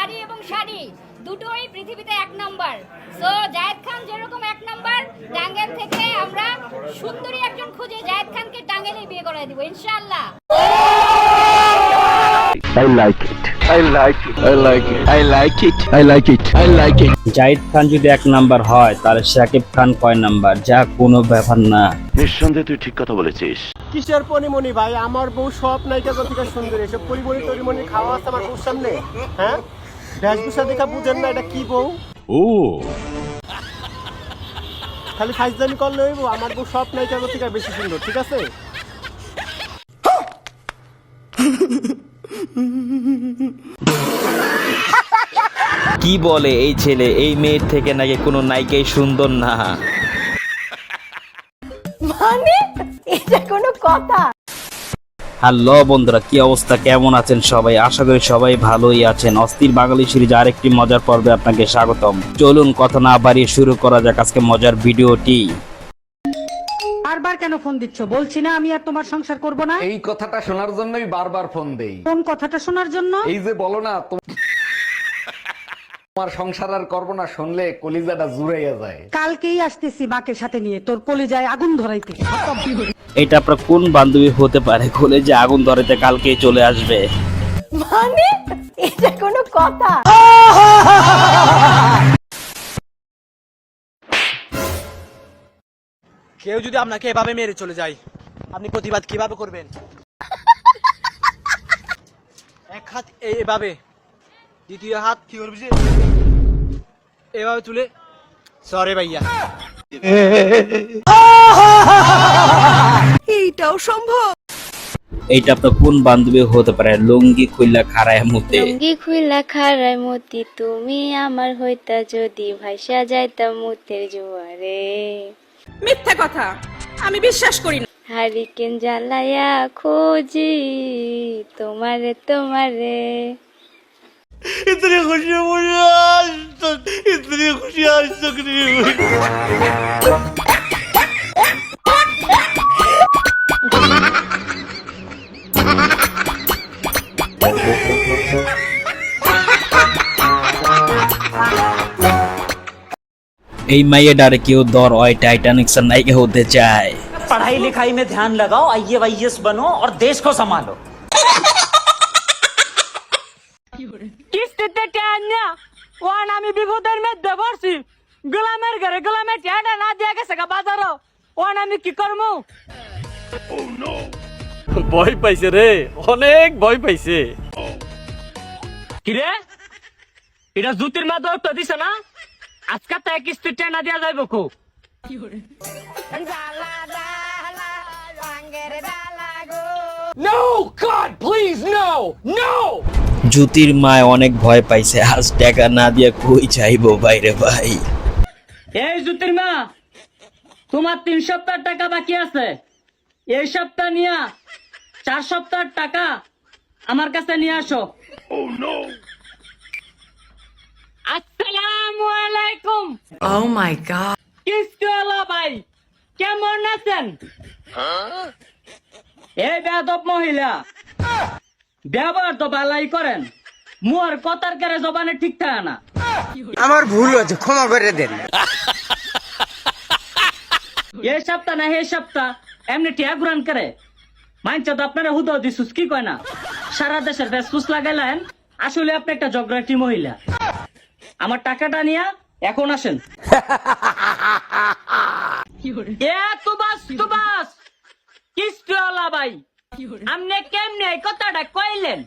নারী এবং শাড়ি দুটোই পৃথিবীতে এক নম্বর সো জায়েদ খান যেরকম এক নম্বর টাঙ্গেল থেকে আমরা সুন্দরী একজন খুঁজে জায়েদ খানকে টাঙ্গেলে বিয়ে করে দিব ইনশাআল্লাহ I like it. I like it. I like it. I like it. I like it. I like it. Zahid খান যদি এক নাম্বার হয় তাহলে শাকিব খান কয় নাম্বার যা কোনো ব্যাপার না নিঃসন্দেহে তুই ঠিক কথা বলেছিস কিসের পরিমণি ভাই আমার বউ সব নায়িকা গতিকা সুন্দর এসব পরিমণি টরিমণি খাওয়া আছে আমার বউর সামনে হ্যাঁ বেশভূষা দেখা বুঝেন না এটা কি বউ? ও। খালি ফাইজদানি করলে হইব আমার বউ সব গতিকা বেশি সুন্দর ঠিক আছে? কি বলে এই ছেলে? এই মেয়ের থেকে নাকি কোনো নায়িকাই সুন্দর না? মানে? এটা কোনো কথা। হ্যালো বন্ধুরা কি অবস্থা? কেমন আছেন সবাই? আশা করি সবাই ভালোই আছেন। অস্থির বাঙালি সিরিজ আরেকটি মজার পর্বে আপনাকে স্বাগতম। চলুন কথা না বাড়িয়ে শুরু করা যাক আজকে মজার ভিডিওটি। বারবার কেন ফোন দিচ্ছ? বলছি না আমি আর তোমার সংসার করব না? এই কথাটা শোনার জন্যই বারবার ফোন দেই। কোন কথাটা শোনার জন্য? এই যে বলো না তোমার সংসার আর করব না শুনলে কলিজাটা জুড়াইয়া যায়। কালকেই আসতেছি বাকের সাথে নিয়ে তোর কলিজায় আগুন ধরাইতে। এটা আপনার কোন বান্ধবী হতে পারে? যে আগুন ধরাইতে কালকেই চলে আসবে। মানে? এটা কোনো কথা? কেউ যদি আপনাকে এভাবে মেরে চলে যায় আপনি প্রতিবাদ কীভাবে করবেন? এক হাত এভাবে দ্বিতীয় হাত কি করবি এভাবে তুলে। সরে ভাইয়া। এইটা আপনার কোন বান্ধবী হতে পারে? লুঙ্গি খুললা খাড়ায় মুতে। লুঙ্গি খুইলা খারাই মতি তুমি আমার হইতা যদি ভাইসা যাইতাম মুতের জোয়ারে। মিথ্যা কথা আমি বিশ্বাস করি না। হারিকেন জ্বালায়া খোঁজি তোমারে তোমারে। এই মাইয়ে ডারে কেউ দর হয় টাইটানিক্স এর নায়িকা হতে চায় पढ़ाई लिखाई में ध्यान लगाओ आइए वाईएस बनो और देश को संभालो কিস্তিতে টেন না ওয়ান আমি বিপদের মধ্যে পড়ছি গোলামের ঘরে গোলামের টেনটা না দিয়ে গেছে গা বাজারও। ওয়ান আমি কি করব ভয় পাইছে রে অনেক ভয় পাইছে। কিরে? এটা জুতির মা দৌড় দিছে না? আজকে তো এক কিস্তি টেন না দিয়া যাইব খুব জুতির মায় অনেক ভয় পাইছে। আজ টাকা না দিয়ে কই চাইব বাইরে ভাই? এই জুতির মা তোমার তিন সপ্তাহ টাকা বাকি আছে। এই সপ্তাহ নিয়া চার সপ্তাহ টাকা আমার কাছে নিয়ে আসো। আসসালামু আলাইকুম। ও মাই গড কিস্তিওয়ালা ভাই? কেমন আছেন? এই বেদব মহিলা। ব্যবহার তো ভালাই করেন। মুয়ার কথার কারে জবানে ঠিক থাকে না। আমার ভুল হয়েছে ক্ষমা করে দেন। এই সপ্তাহ না এই সপ্তাহ এমনি টিয়া গুরান করে মানছে তো আপনারা হুদো দিছুস কি কয় না? সারা দেশের ফেসফুস লাগাইলেন আসলে আপনি একটা জগরাটি মহিলা। আমার টাকাটা নিয়ে এখন আসেন। এ তুবাস তুবাস! কিস্তিওয়ালা ভাই। আপনি কেমনে এই কথাটা কইলেন?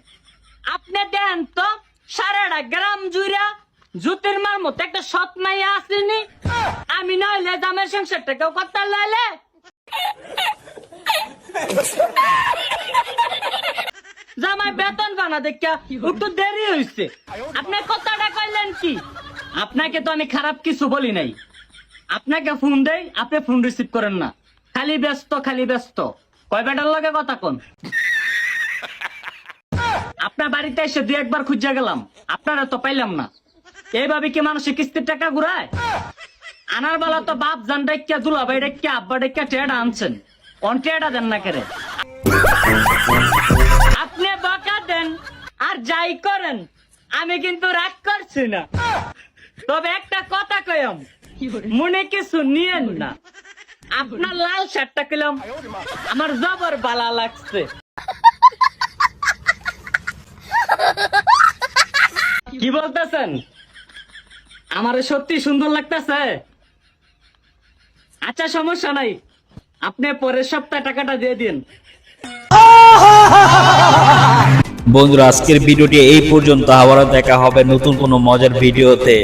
আপনি দেন তো সারাটা গ্রাম জুড়া জুতির মার মতো একটা সৎ মাইয়া আসেনি আমি নইলে দামের সংসারটা কেউ কথা লইলে? জামাই বেতন বানা দেখা একটু দেরি হইছে। আপনি কথাটা কইলেন কি? আপনাকে তো আমি খারাপ কিছু বলি নাই। আপনাকে ফোন দেই, আপনি ফোন রিসিভ করেন না। খালি ব্যস্ত খালি ব্যস্ত। কয় বেটার লগে কথা কোন? আপনার বাড়িতে এসে দুই একবার খুঁজে গেলাম, আপনারা তো পাইলাম না। এইভাবে কি মানুষের কিস্তির টাকা ঘুরায়? আনার বেলা তো বাপ জান ডাক্কা দুলাভাই ডাক্কা আব্বা ডাক্কা টেয়াটা আনছেন। অন টেয়াটা দেন না কেরে। আপনি বকা দেন আর যাই করেন, আমি কিন্তু রাগ করছি না। তবে একটা কথা কইম, মনে কিছু নিয়েন না। আপনার লাল শার্টটা কইলাম আমার জবর বালা লাগছে। কি বলতেছেন? আমার সত্যি সুন্দর লাগতেছে? আচ্ছা সমস্যা নাই। আপনি পরের সপ্তাহে টাকাটা দিয়ে দিন। বন্ধুরা, আজকের ভিডিওটি এই পর্যন্ত। আবারও দেখা হবে নতুন কোনো মজার ভিডিওতে।